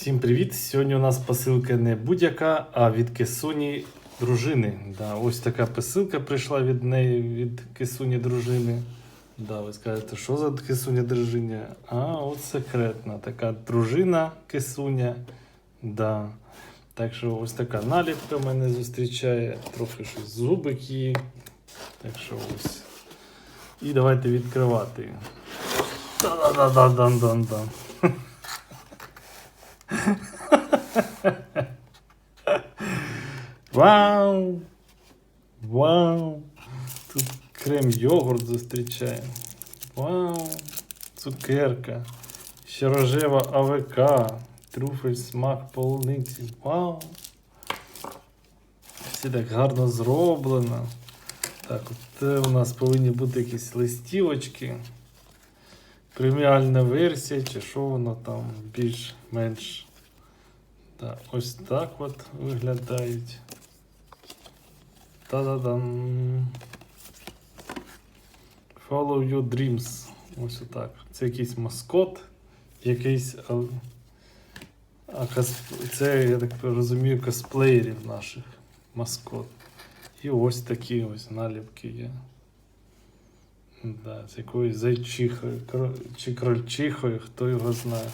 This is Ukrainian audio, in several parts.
Всім привіт! Сьогодні у нас посилка не будь-яка, а від Кисуні дружини. Да, ось така посилка прийшла від неї, від Кисуні дружини. Да, ви скажете, що за Кисуня дружиня? А, от секретна така дружина Кисуня. Да. Так що ось така наліпка мене зустрічає, трохи щось зубик її. Так що ось. І давайте відкривати. Та-да-да-да-дан-дан-дан. Вау! Вау! Тут крем йогурт зустрічає. Вау! Цукерка. Ще рожева АВК. Трюфель смак полуниці. Вау! Все так гарно зроблено. Так, от це у нас повинні бути якісь листівочки. Преміальна версія, чи що воно там більш-менш. Так, ось так от виглядають. Та-да-дам. Follow your dreams. Ось отак. Це якийсь маскот, якийсь. А, це, я так розумію, косплеєрів наших маскот. І ось такі ось наліпки є. Да, з якоюсь зайчихою чи крольчихою, хто його знає.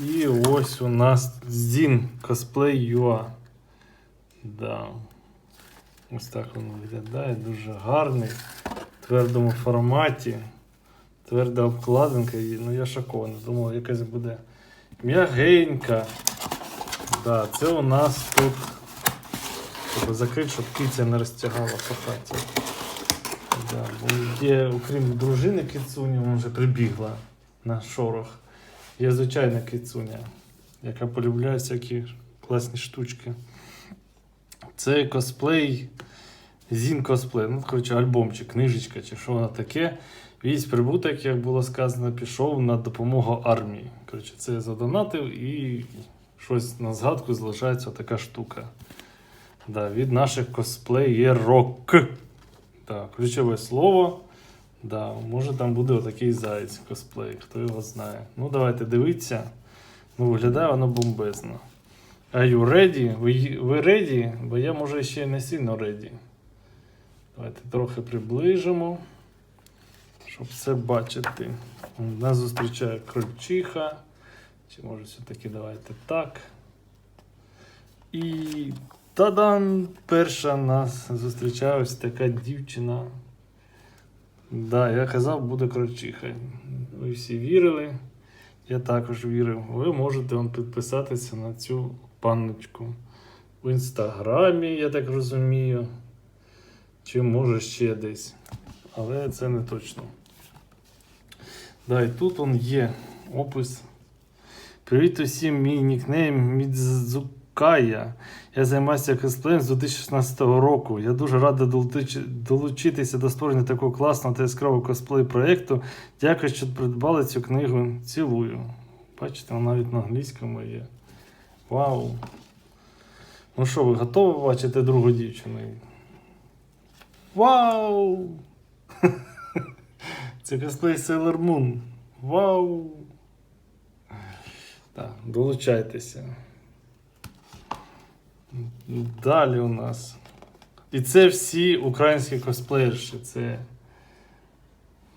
І ось у нас Зін Cosplay UA. Да. Ось так воно виглядає. Дуже гарний. В твердому форматі. Тверда обкладинка. Ну я шокований. Думав, якась буде м'ягенька. Да, це у нас тут. Треба закрити, щоб киця не розтягала по хаті. Да, бо є, окрім дружини кицуні, вона вже прибігла на шорох. Є звичайна кицуня, яка полюбляє всякі класні штучки. Це косплей, Зін косплей. Ну, коротше, альбомчик, книжечка чи що воно таке. Весь прибуток, як було сказано, пішов на допомогу армії. Коротше, це я задонатив і щось на згадку залишається така штука. Да, від наших косплеєрок. Да, ключове слово. Да, може там буде отакий заєць косплей, хто його знає. Ну, давайте дивіться. Ну, виглядає воно бомбезно. Are you ready? Ви, ви ready? Бо я може ще не сильно ready. Давайте трохи приближимо, щоб все бачити. Нас зустрічає крольчиха. Чи може все-таки давайте так. І тадан! Перша нас зустрічає ось така дівчина. Да, я казав, буде крольчиха. Ви всі вірили. Я також вірив. Ви можете он, підписатися на цю панночку в інстаграмі, я так розумію. Чи може ще десь. Але це не точно. Да, і тут он є опис. Привіт усім, мій нікнейм Мідзукая. Я займаюся косплеєм з 2016 року. Я дуже радий долучитися до створення такого класного та яскравого косплей проєкту. Дякую, що придбали цю книгу. Цілую. Бачите, вона навіть на англійському є. Вау! Ну що, ви готові бачити другу дівчину? Вау! Це косплей Sailor Moon. Вау! Так, долучайтеся. Далі у нас. І це всі українські косплеєрші. Це.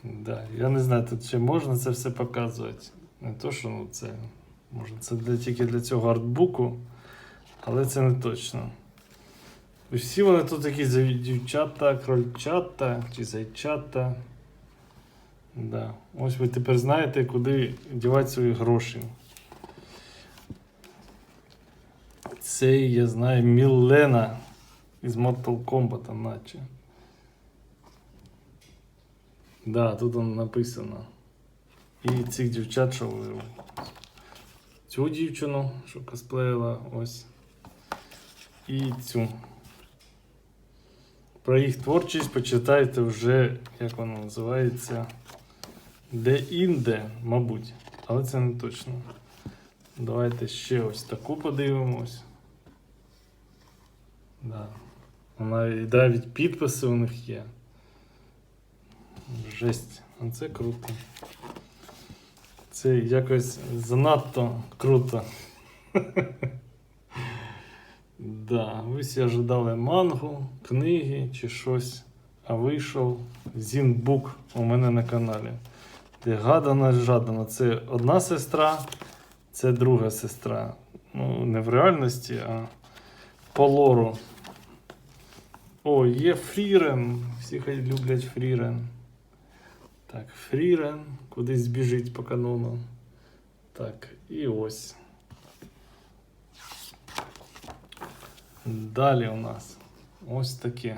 Да, я не знаю, тут ще можна це все показувати. Не то, що ну, це. Може, це для, тільки для цього артбуку, але це не точно. І Всі вони тут такі дівчата, крольчата чи зайчата. Да. Ось ви тепер знаєте, куди дівати свої гроші. Це, я знаю, Мілена із Mortal Kombat, наче. Да, тут воно написано. І цих дівчат, що. Цю дівчину, що косплеїла, ось. І цю. Про їх творчість почитайте вже, як воно називається. Де-інде, мабуть. Але це не точно. Давайте ще ось таку подивимось. Да. І навіть підписи у них є. Жесть. А це круто. Це якось занадто круто. Да, ви всі ожидали мангу, книги чи щось. А вийшов Зінбук у мене на каналі. Де гадана жадана. Це одна сестра, це друга сестра. Ну, не в реальності, а по лору. О, є Фрірен. Всі люблять Фрірен. Так, Фрірен кудись біжить по канону. Так, і ось. Далі у нас ось таке.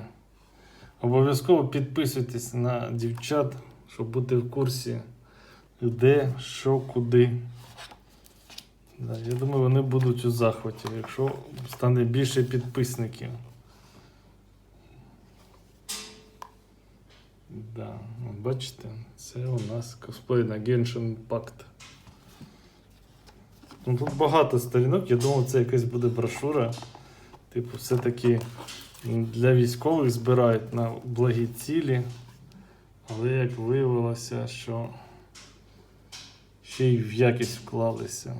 Обов'язково підписуйтесь на дівчат, щоб бути в курсі, де, що, куди. Да, я думаю, вони будуть у захваті, якщо стане більше підписників. Да, бачите, це у нас косплей на Genshin Impact. Ну, тут багато сторінок, я думав, це якась буде брошура. Типу, все-таки для військових збирають на благі цілі. Але як виявилося, що ще й в якість вклалися.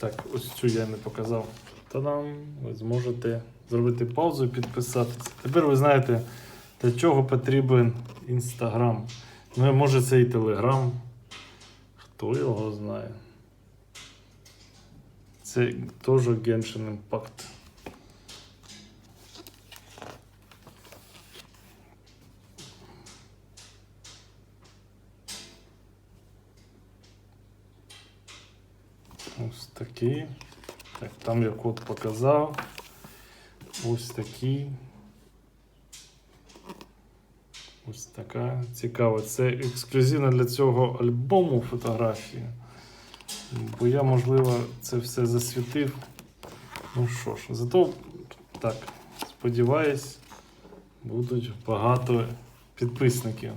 Так, ось цю я не показав. Та-дам! Ви зможете зробити паузу і підписатися. Тепер ви знаєте, для чого потрібен Інстаграм. Ну, може це і Телеграм. Хто його знає. Це теж Genshin Impact. Ось такий. Так, там я код показав. Ось такий. Ось така цікава. Це ексклюзивно для цього альбому фотографії. Бо я, можливо, це все засвітив. Ну що ж, зато так, сподіваюсь, будуть багато підписників,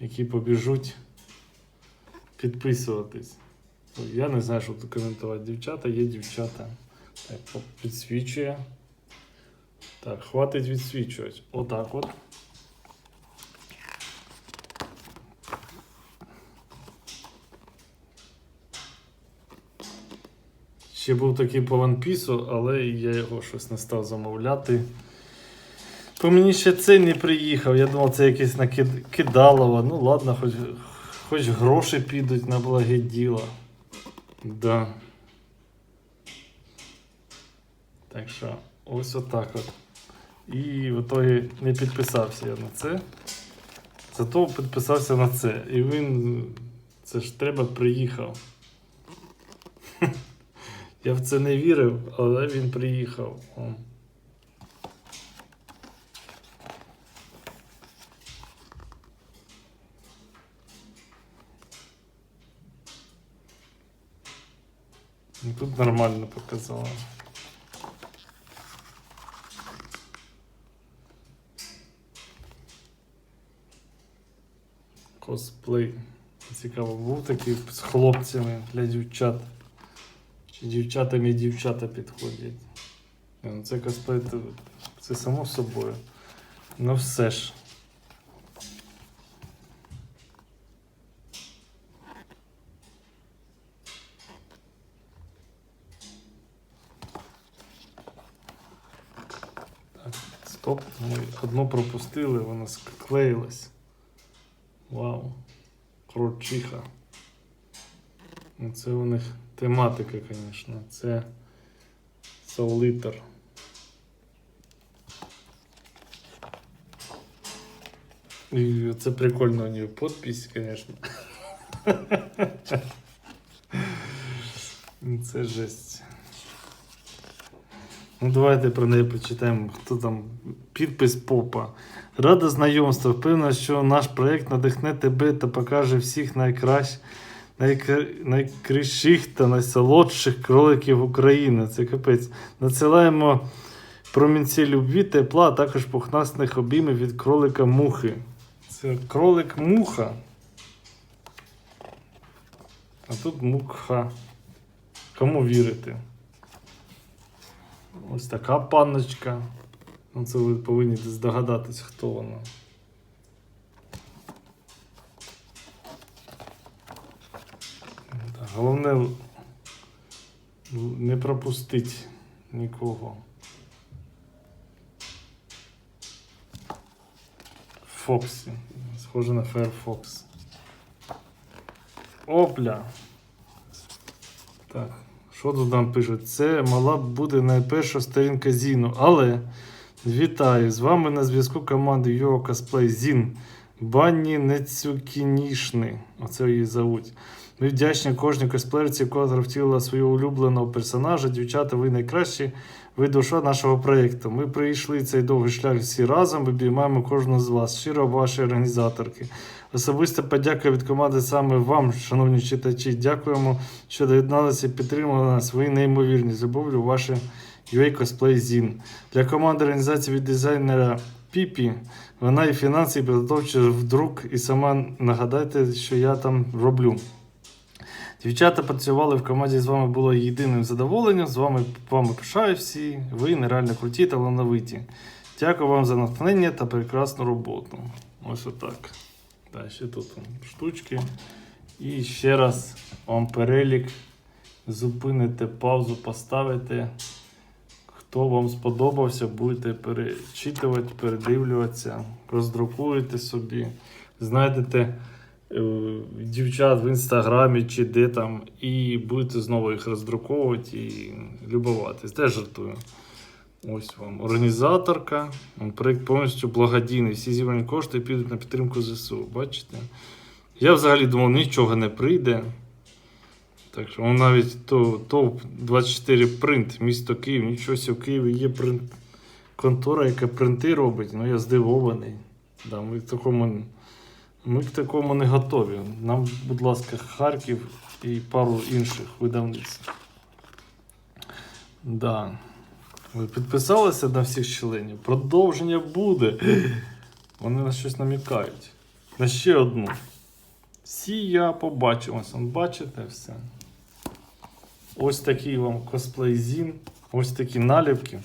які побіжуть підписуватись. Я не знаю, що тут коментувати. Дівчата є дівчата. Так, підсвічує. Так, хватить відсвічувати. Отак от. Ще був такий по Piece, але я його щось не став замовляти. По мені ще цей не приїхав. Я думав, це якесь накидалово. Ну ладно, хоч, хоч гроші підуть на благе діло. Да. Так що, ось отак от. І в итогі не підписався я на це. Зато підписався на це. І він. Це ж треба приїхав. Я в це не вірив, але він приїхав. Тут нормально показала. Косплей. Цікаво, був такий з хлопцями для дівчат. Чи дівчатам і дівчата підходять. Ну, це косплей, це, це само собою. Ну все ж. Ми одну пропустили, вона склеїлась. Вау. Крольчиха. Ну, Це у них тематика, звісно. Це Soul І це прикольно у нее подпись, звісно. Це жесть. Ну, давайте про неї почитаємо, хто там. Підпис попа. Рада знайомства. Впевнена, що наш проєкт надихне тебе та покаже всіх найкращих, найкр... найкращих та найсолодших кроликів України. Це капець. Надсилаємо промінці любві, тепла, а також пухнастих обіймів від кролика мухи. Це кролик муха. А тут мукха. Кому вірити? Ось така панночка. Ну, це ви повинні здогадатись, хто вона. Головне не пропустить нікого. Фоксі. Схоже на Firefox. Опля. Так. Що тут нам пишуть? Це мала б бути найперша сторінка Зіну. Але вітаю! З вами на зв'язку команди Його Cosplay Зін. Банні Нецюкінішни. Оце її зовуть. Ми вдячні кожній косплеєрці, котра втілила свого улюбленого персонажа. Дівчата, ви найкращі, ви душа нашого проєкту. Ми прийшли цей довгий шлях всі разом. Обіймаємо кожного з вас. Щиро ваші організаторки. Особиста подяка від команди саме вам, шановні читачі. Дякуємо, що доєдналися і підтримали нас. Ви неймовірні. З любов'ю, ваше UA Cosplay Zin. Для команди організації від дизайнера Піпі. Вона і фінанси, і підготовчий вдруг, і сама нагадайте, що я там роблю. Дівчата працювали в команді, з вами було єдиним задоволенням. З вами вами пишаю всі. Ви нереально круті та талановиті. Дякую вам за натхнення та прекрасну роботу. Ось отак. Та ще тут штучки. І ще раз вам перелік. Зупините паузу, поставите. Хто вам сподобався, будете перечитувати, передивлюватися, роздрукуєте собі, знайдете дівчат в інстаграмі чи де там, і будете знову їх роздруковувати і любуватись. Теж жартую. Ось вам організаторка. Проєкт повністю благодійний. Всі зібрані кошти підуть на підтримку ЗСУ. Бачите? Я взагалі думав, нічого не прийде. Так що навіть то, ТОВ 24 принт, місто Київ, нічого в Києві є принт, контора, яка принти робить. Ну я здивований. Да, ми, такому, ми к такому не готові. Нам, будь ласка, Харків і пару інших видавництв. Да. Ви підписалися на всіх членів? Продовження буде. Вони на щось намікають. На ще одну. Всі я побачимось. Бачите все. Ось такий вам косплей-зін. Ось такі наліпки.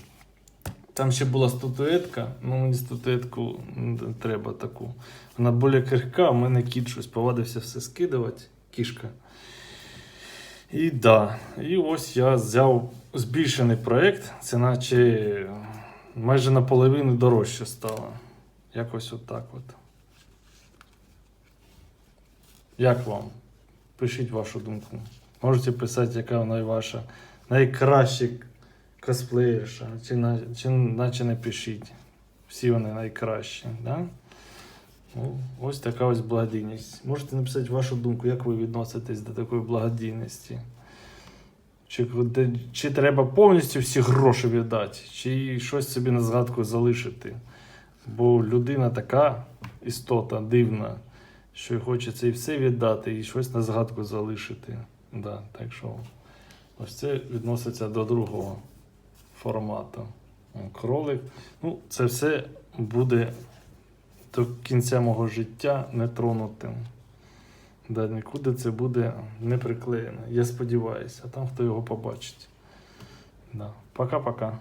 Там ще була статуетка, ну мені статуетку треба таку. Вона більш крихка, у мене кіт щось повадився все скидувати, кішка. І да. І ось я взяв збільшений проєкт. Це наче майже наполовину дорожче стало. Якось отак от. Як вам? Пишіть вашу думку. Можете писати, яка вона ваша найкраща косплеєрша, чи, на, чи наче не пишіть. Всі вони найкращі. Да? Ну, ось така ось благодійність. Можете написати вашу думку, як ви відноситесь до такої благодійності. Чи, чи треба повністю всі гроші віддати, чи щось собі на згадку залишити. Бо людина така істота дивна, що хочеться і все віддати, і щось на згадку залишити. Да, так що ось це відноситься до другого формату. Кролик. Ну, це все буде до кінця мого життя нетронутим. Да, нікуди це буде не приклеєно. Я сподіваюся, там хто його побачить. Да. Пока-пока.